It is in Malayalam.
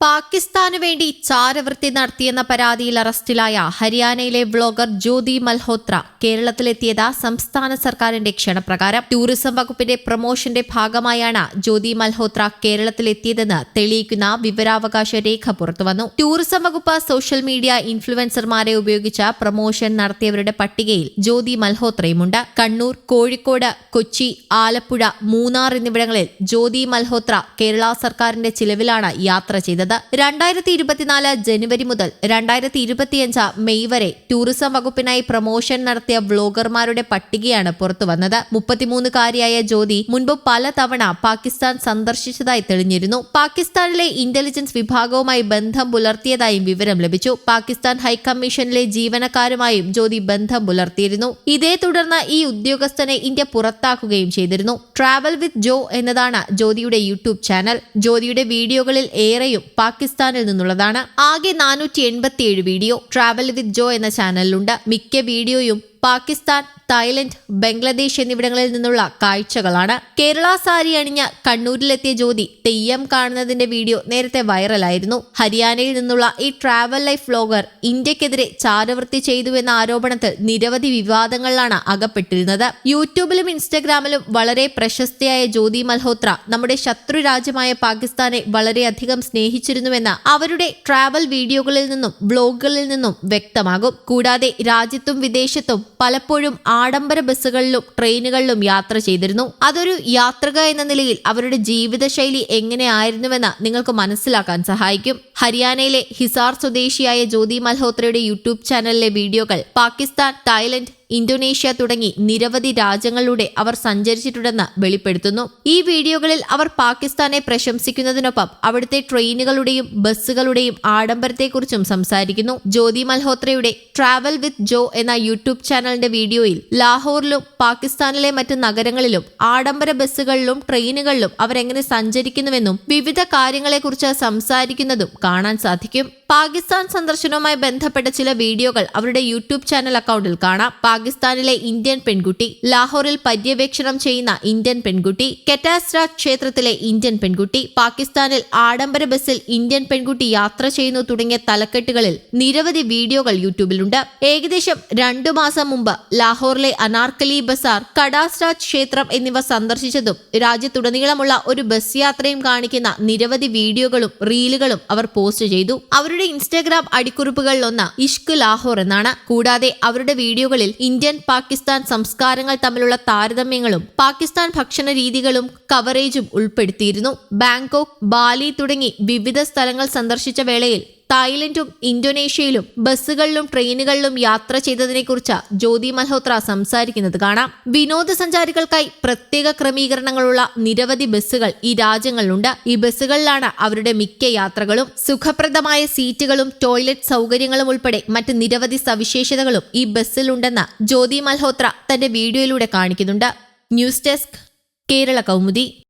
പാകിസ്ഥാനു വേണ്ടി ചാരവൃത്തി നടത്തിയെന്ന പരാതിയിൽ അറസ്റ്റിലായ ഹരിയാനയിലെ വ്ളോഗർ ജ്യോതി മൽഹോത്ര കേരളത്തിലെത്തിയത് സംസ്ഥാന സർക്കാരിന്റെ ക്ഷണപ്രകാരം. ടൂറിസം വകുപ്പിന്റെ പ്രൊമോഷന്റെ ഭാഗമായാണ് ജ്യോതി മൽഹോത്ര കേരളത്തിലെത്തിയതെന്ന് തെളിയിക്കുന്ന വിവരാവകാശ രേഖ പുറത്തുവന്നു. ടൂറിസം വകുപ്പ് സോഷ്യൽ മീഡിയ ഇൻഫ്ലുവൻസർമാരെ ഉപയോഗിച്ച് പ്രൊമോഷൻ നടത്തിയവരുടെ പട്ടികയിൽ ജ്യോതി മൽഹോത്രയുമുണ്ട്. കണ്ണൂർ കോഴിക്കോട് കൊച്ചി ആലപ്പുഴ മൂന്നാർ എന്നിവിടങ്ങളിൽ ജ്യോതി മൽഹോത്ര കേരള സർക്കാരിന്റെ ചിലവിലാണ് യാത്ര ചെയ്തത്. രണ്ടായിരത്തി ഇരുപത്തിനാല് ജനുവരി മുതൽ രണ്ടായിരത്തി ഇരുപത്തിയഞ്ച് മെയ് വരെ ടൂറിസം വകുപ്പിനായി പ്രൊമോഷൻ നടത്തിയ വ്ളോഗർമാരുടെ പട്ടികയാണ് പുറത്തുവന്നത്. മുപ്പത്തിമൂന്നുകാരിയായ ജ്യോതി മുൻപ് പലതവണ പാകിസ്ഥാൻ സന്ദർശിച്ചതായി തെളിഞ്ഞിരുന്നു. പാകിസ്ഥാനിലെ ഇന്റലിജൻസ് വിഭാഗവുമായി ബന്ധം പുലർത്തിയതായും വിവരം ലഭിച്ചു. പാകിസ്ഥാൻ ഹൈക്കമ്മീഷനിലെ ജീവനക്കാരുമായും ജ്യോതി ബന്ധം പുലർത്തിയിരുന്നു. ഇതേ തുടർന്ന് ഈ ഉദ്യോഗസ്ഥനെ ഇന്ത്യ പുറത്താക്കുകയും ചെയ്തിരുന്നു. ട്രാവൽ വിത്ത് ജോ എന്നതാണ് ജ്യോതിയുടെ യൂട്യൂബ് ചാനൽ. ജ്യോതിയുടെ വീഡിയോകളിൽ ഏറെയും പാകിസ്ഥാനിൽ നിന്നുള്ളതാണ്. ആകെ നാനൂറ്റി വീഡിയോ. ട്രാവൽ വിത്ത് ജോ എന്ന ചാനലിലുണ്ട് മിക്ക വീഡിയോയും പാകിസ്ഥാൻ തായ്ലൻഡ് ബംഗ്ലാദേശ് എന്നിവിടങ്ങളിൽ നിന്നുള്ള കാഴ്ചകളാണ്. കേരള സാരി അണിഞ്ഞ കണ്ണൂരിലെത്തിയ ജ്യോതി തെയ്യം കാണുന്നതിന്റെ വീഡിയോ നേരത്തെ വൈറലായിരുന്നു. ഹരിയാനയിൽ നിന്നുള്ള ഈ ട്രാവൽ ലൈഫ് വ്ലോഗർ ഇന്ത്യക്കെതിരെ ചാരവൃത്തി ചെയ്തു എന്ന ആരോപണത്തിൽ നിരവധി വിവാദങ്ങളിലാണ് അകപ്പെട്ടിരുന്നത്. യൂട്യൂബിലും ഇൻസ്റ്റഗ്രാമിലും വളരെ പ്രശസ്തയായ ജ്യോതി മൽഹോത്ര നമ്മുടെ ശത്രു രാജ്യമായ പാകിസ്ഥാനെ വളരെയധികം സ്നേഹിച്ചിരുന്നുവെന്ന് അവരുടെ ട്രാവൽ വീഡിയോകളിൽ നിന്നും ബ്ലോഗുകളിൽ നിന്നും വ്യക്തമാകും. കൂടാതെ രാജ്യത്തും വിദേശത്തും പലപ്പോഴും ആഡംബര ബസ്സുകളിലും ട്രെയിനുകളിലും യാത്ര ചെയ്തിരുന്നു. അതൊരു യാത്രക എന്ന നിലയിൽ അവരുടെ ജീവിതശൈലി എങ്ങനെയായിരുന്നുവെന്ന് നിങ്ങൾക്ക് മനസ്സിലാക്കാൻ സഹായിക്കും. ഹരിയാനയിലെ ഹിസാർ സ്വദേശിയായ ജ്യോതി മൽഹോത്രയുടെ യൂട്യൂബ് ചാനലിലെ വീഡിയോകൾ പാകിസ്ഥാൻ തായ്ലൻഡ് ഇന്തോനേഷ്യ തുടങ്ങി നിരവധി രാജ്യങ്ങളിലൂടെ അവർ സഞ്ചരിച്ചിട്ടുണ്ടെന്ന് വെളിപ്പെടുത്തുന്നു. ഈ വീഡിയോകളിൽ അവർ പാകിസ്ഥാനെ പ്രശംസിക്കുന്നതിനൊപ്പം അവിടുത്തെ ട്രെയിനുകളുടെയും ബസ്സുകളുടെയും ആഡംബരത്തെക്കുറിച്ചും സംസാരിക്കുന്നു. ജ്യോതി മൽഹോത്രയുടെ ട്രാവൽ വിത്ത് ജോ എന്ന യൂട്യൂബ് ചാനലിന്റെ വീഡിയോയിൽ ലാഹോറിലും പാകിസ്ഥാനിലെ മറ്റ് നഗരങ്ങളിലും ആഡംബര ബസ്സുകളിലും ട്രെയിനുകളിലും അവരെങ്ങനെ സഞ്ചരിക്കുന്നുവെന്നും വിവിധ കാര്യങ്ങളെക്കുറിച്ച് സംസാരിക്കുന്നതും കാണാൻ സാധിക്കും. പാകിസ്ഥാൻ സന്ദർശനവുമായി ബന്ധപ്പെട്ട ചില വീഡിയോകൾ അവരുടെ യൂട്യൂബ് ചാനൽ അക്കൗണ്ടിൽ കാണാം. പാകിസ്ഥാനിലെ ഇന്ത്യൻ പെൺകുട്ടി. ലാഹോറിൽ പര്യവേക്ഷണം ചെയ്യുന്ന ഇന്ത്യൻ പെൺകുട്ടി. കെറ്റാസ്ര ക്ഷേത്രത്തിലെ ഇന്ത്യൻ പെൺകുട്ടി. പാകിസ്ഥാനിൽ ആഡംബര ബസ്സിൽ ഇന്ത്യൻ പെൺകുട്ടി യാത്ര ചെയ്യുന്നു തുടങ്ങിയ തലക്കെട്ടുകളിൽ നിരവധി വീഡിയോകൾ യൂട്യൂബിലുണ്ട്. ഏകദേശം രണ്ടു മാസം മുമ്പ് ലാഹോറിലെ അനാർക്കലി ബസാർ കടാസ്രാജ് ക്ഷേത്രം എന്നിവ സന്ദർശിച്ചതും രാജ്യത്തുടനീളമുള്ള ഒരു ബസ് യാത്രയും കാണിക്കുന്ന നിരവധി വീഡിയോകളും റീലുകളും അവർ പോസ്റ്റ് ചെയ്തു. അവരുടെ ഇൻസ്റ്റാഗ്രാം അടിക്കുറിപ്പുകളിലൊന്ന് ഇഷ്ക് ലാഹോർ എന്നാണ്. കൂടാതെ അവരുടെ വീഡിയോകളിൽ ഇന്ത്യൻ പാകിസ്ഥാൻ സംസ്കാരങ്ങൾ തമ്മിലുള്ള താരതമ്യങ്ങളും പാകിസ്ഥാൻ ഭക്ഷണ രീതികളും കവറേജും ഉൾപ്പെടുത്തിയിരുന്നു. ബാങ്കോക്ക് ബാലി തുടങ്ങി വിവിധ സ്ഥലങ്ങൾ സന്ദർശിച്ച വേളയിൽ തായ്ലൻഡും ഇന്തോനേഷ്യയിലും ബസ്സുകളിലും ട്രെയിനുകളിലും യാത്ര ചെയ്തതിനെക്കുറിച്ച് ജ്യോതി മൽഹോത്ര സംസാരിക്കുന്നത് കാണാം. വിനോദസഞ്ചാരികൾക്കായി പ്രത്യേക ക്രമീകരണങ്ങളുള്ള നിരവധി ബസ്സുകൾ ഈ രാജ്യങ്ങളിലുണ്ട്. ഈ ബസ്സുകളിലാണ് അവരുടെ മിക്ക യാത്രകളും. സുഖപ്രദമായ സീറ്റുകളും ടോയ്ലറ്റ് സൗകര്യങ്ങളും ഉൾപ്പെടെ മറ്റ് നിരവധി സവിശേഷതകളും ഈ ബസ്സിലുണ്ടെന്ന് ജ്യോതി മൽഹോത്ര തന്റെ വീഡിയോയിലൂടെ കാണിക്കുന്നുണ്ട്. News desk Kerala Kaumudi.